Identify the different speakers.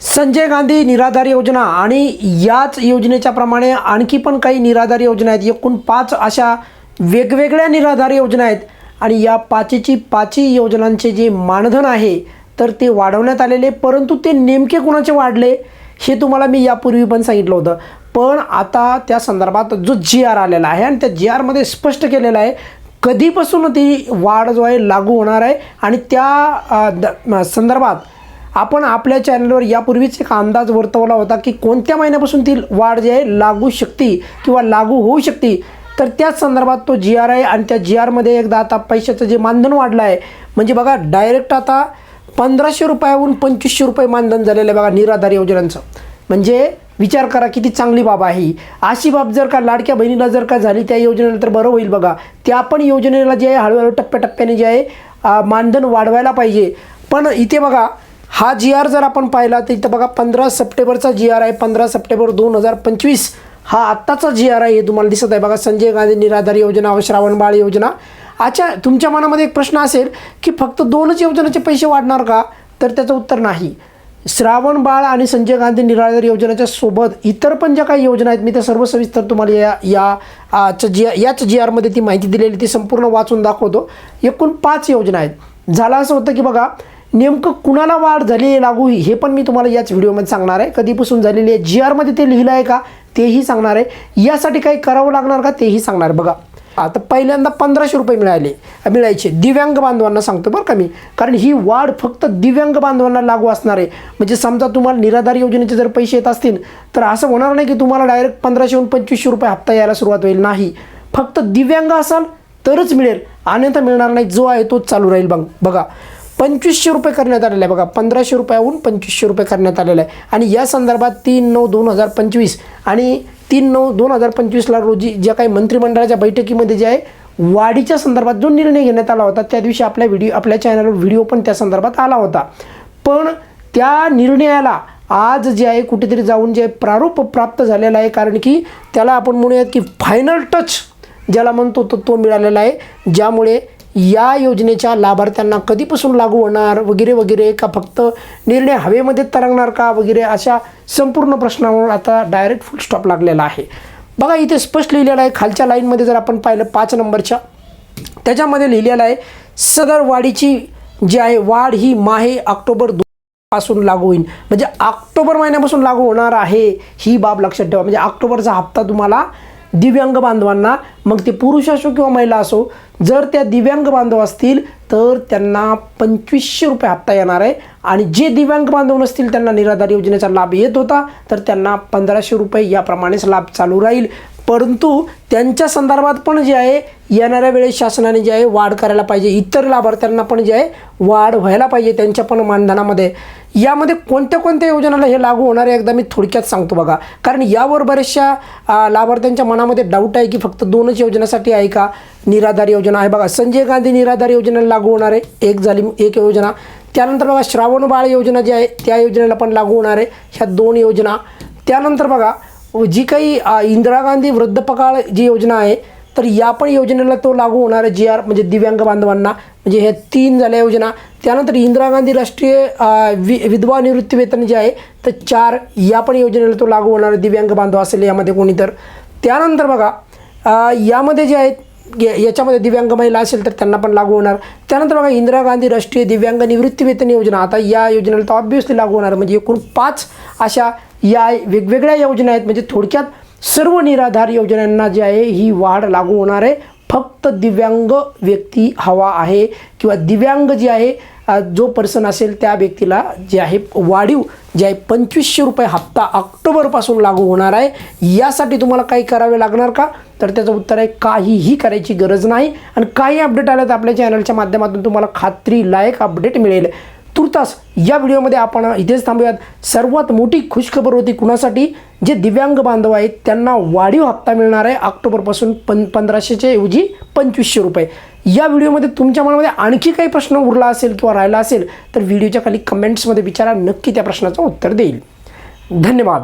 Speaker 1: संजय गांधी निराधार योजना आणि याच योजनेच्या प्रमाणे आणखी पण काही निराधार योजना आहेत. एकूण पाच अशा वेगवेगळ्या निराधार योजना आहेत आणि या पाचीची पाचही योजनांचे जे मानधन आहे तर ते वाढवण्यात आलेले परंतु ते नेमके कुणाचे वाढले हे तुम्हाला मी यापूर्वी पण सांगितलं होतं. पण आता त्या संदर्भात जो जी आर आलेला आहे आणि त्या जी आरमध्ये स्पष्ट केलेलं आहे कधीपासून ती वाढ जो आहे लागू होणार आहे आणि त्या द- संदर्भात आपण आपल्या चॅनलवर यापूर्वीच एक अंदाज वर्तवला होता की कोणत्या महिन्यापासून ती वाढ जी आहे लागू शकते किंवा लागू होऊ शकते? तर त्याच संदर्भात तो जी आर आहे आणि त्या जी आरमध्ये एकदा आता पैशाचं जे मानधन वाढलं आहे म्हणजे बघा डायरेक्ट आता पंधराशे रुपयाहून पंचवीसशे रुपये मानधन झालेलं आहे बघा निराधार योजनांचं. म्हणजे विचार करा किती चांगली बाब आहे ही. अशी बाब जर का लाडक्या बहिणीला जर का झाली त्या योजनेला तर बरं होईल बघा. त्या पण योजनेला जे आहे हळूहळू टप्प्याटप्प्याने जे आहे मानधन वाढवायला पाहिजे. पण इथे बघा हा जी आर जर आपण पाहिला तर इथं बघा पंधरा सप्टेंबरचा जी आर आहे. पंधरा सप्टेंबर दोन हजार पंचवीस हा आत्ताचा जी आर आहे हे तुम्हाला दिसत आहे. बघा संजय गांधी निराधार योजना व श्रावण बाळ योजना. अच्छा तुमच्या मनामध्ये एक प्रश्न असेल की फक्त दोनच योजनेचे पैसे वाढणार का? तर त्याचं उत्तर नाही. श्रावण बाळ आणि संजय गांधी निराधार योजनेच्या सोबत इतर पण ज्या काही योजना आहेत मी त्या सर्व सविस्तर तुम्हाला या या जी याच जी आरमध्ये ती माहिती दिलेली ती संपूर्ण वाचून दाखवतो. एकूण पाच योजना आहेत. झालं असं होतं की बघा नेमकं कुणाला वाढ झाली आहे लागू हे पण मी तुम्हाला याच व्हिडिओमध्ये सांगणार आहे. कधीपासून झालेली आहे जी आरमध्ये ते लिहिलं आहे का तेही सांगणार आहे. यासाठी काही करावं लागणार का तेही सांगणार बघा आता पहिल्यांदा पंधराशे रुपये मिळाले मिळायचे. दिव्यांग बांधवांना सांगतो बरं का मी. कारण ही वाढ फक्त दिव्यांग बांधवांना लागू असणार आहे. म्हणजे समजा तुम्हाला निराधार योजनेचे जर पैसे येत असतील तर असं होणार नाही की तुम्हाला डायरेक्ट पंधराशेहून पंचवीसशे रुपये हप्ता यायला सुरुवात होईल. नाही. फक्त दिव्यांग असाल तरच मिळेल. अन्यथा मिळणार नाही. जो आहे तोच चालू राहील बघ. बघा पंचवीसशे रुपये करण्यात आलेलं आहे. बघा पंधराशे रुपयाहून पंचवीसशे रुपये करण्यात आलेलं आहे. आणि या संदर्भात तीन नऊ दोन हजार पंचवीस आणि तीन नऊ दोन हजार पंचवीसला रोजी ज्या काही मंत्रिमंडळाच्या बैठकीमध्ये जे आहे वाढीच्या संदर्भात जो निर्णय घेण्यात आला होता त्या दिवशी आपल्या व्हिडिओ आपल्या चॅनलवर व्हिडिओ पण त्या संदर्भात आला होता. पण त्या निर्णयाला आज जे आहे कुठेतरी जाऊन जे प्रारूप प्राप्त झालेला आहे कारण की त्याला आपण म्हणूयात की फायनल टच ज्याला म्हणतो तो तो मिळालेला आहे. ज्यामुळे या योजनेच्या लाभार्थ्यांना कधीपासून लागू होणार? वगैरे वगैरे का फक्त निर्णय हवेमध्ये तरंगणार का? वगैरे अशा संपूर्ण प्रश्नावर आता डायरेक्ट फुल स्टॉप लागलेला आहे. बघा इथे स्पष्ट लिहिलेलं आहे. खालच्या लाईनमध्ये जर आपण पाहिलं पाच नंबरच्या त्याच्यामध्ये लिहिलेलं आहे सदर वाढीची जी आहे वाढ ही माहे ऑक्टोबरपासून लागू होईल म्हणजे ऑक्टोबर महिन्यापासून लागू होणार आहे ही बाब लक्षात ठेवा. म्हणजे ऑक्टोबरचा हप्ता तुम्हाला दिव्यांग बांधवांना मग ते पुरुष असो किंवा महिला असो जर त्या दिव्यांग बांधव असतील तर त्यांना पंचवीसशे रुपये हप्ता येणार आहे. आणि जे दिव्यांग बांधव नसतील त्यांना निराधार योजनेचा लाभ येत होता तर त्यांना पंधराशे रुपये याप्रमाणेच लाभ चालू राहील. परंतु त्यांच्या संदर्भात पण जे आहे येणाऱ्या वेळेस शासनाने जे आहे वाढ करायला पाहिजे. इतर लाभार्थ्यांना पण जे आहे वाढ व्हायला पाहिजे त्यांच्या पण मानधनामध्ये. यामध्ये कोणत्या कोणत्या योजनाला हे लागू होणार आहे एकदा मी थोडक्यात सांगतो बघा. कारण यावर बऱ्याचशा लाभार्थ्यांच्या मनामध्ये डाऊट आहे की फक्त दोनच योजनेसाठी आहे का? निराधार योजना आहे बघा. संजय गांधी निराधार योजनेला लागू होणार आहे. एक झाली एक योजना. त्यानंतर बघा श्रावण बाळ योजना जी आहे त्या योजनेला पण लागू होणार आहे. ह्या दोन योजना. त्यानंतर बघा जी काही इंदिरा गांधी वृद्धपकाळ जी योजना आहे तर या पण योजनेला तो लागू होणार आहे जी आर म्हणजे दिव्यांग बांधवांना. म्हणजे ह्या तीन झाल्या योजना. त्यानंतर इंदिरा गांधी राष्ट्रीय वि विधवा निवृत्ती वेतन जे आहे तर चार या पण योजनेला तो लागू होणार आहे दिव्यांग बांधव असेल यामध्ये कोणी तर त्यानंतर बघा यामध्ये जे आहेत याच्यामध्ये दिव्यांग महिला असेल तर त्यांना पण लागू होणार. त्यानंतर बघा इंदिरा गांधी राष्ट्रीय दिव्यांग निवृत्ती वेतन योजना. आता या योजनेला तर ऑब्व्हियसली लागू होणार. म्हणजे एकूण पाच अशा या वेगवेगळ्या योजना आहेत. म्हणजे थोडक्यात सर्व निराधार योजनांना जी आहे ही वाढ लागू होणार आहे. फक्त दिव्यांग व्यक्ती हवा आहे किंवा दिव्यांग जी आहे जो पर्सन असेल त्या व्यक्तीला जे आहे वाढीव जे आहे पंचवीसशे रुपये हप्ता ऑक्टोबरपासून लागू होणार आहे यासाठी तुम्हाला काही करावे लागणार का? तर त्याचं उत्तर आहे काहीही करायची गरज नाही. आणि काही अपडेट आलं तर आपल्या चॅनलच्या माध्यमातून तुम्हाला खात्रीलायक अपडेट मिळेल. तुर्तास या व्हिडिओमध्ये आपण इथेच थांबूयात. सर्वात मोठी खुशखबर होती कुणासाठी? जे दिव्यांग बांधव आहेत त्यांना वाढीव हप्ता मिळणार आहे ऑक्टोबरपासून पं पंधराशेच्या ऐवजी पंचवीसशे रुपये. या व्हिडिओमध्ये तुमच्या मनामध्ये आणखी काही प्रश्न उरला असेल किंवा राहिला असेल तर व्हिडिओच्या खाली कमेंट्समध्ये विचारा नक्की त्या प्रश्नाचं उत्तर देईल. धन्यवाद.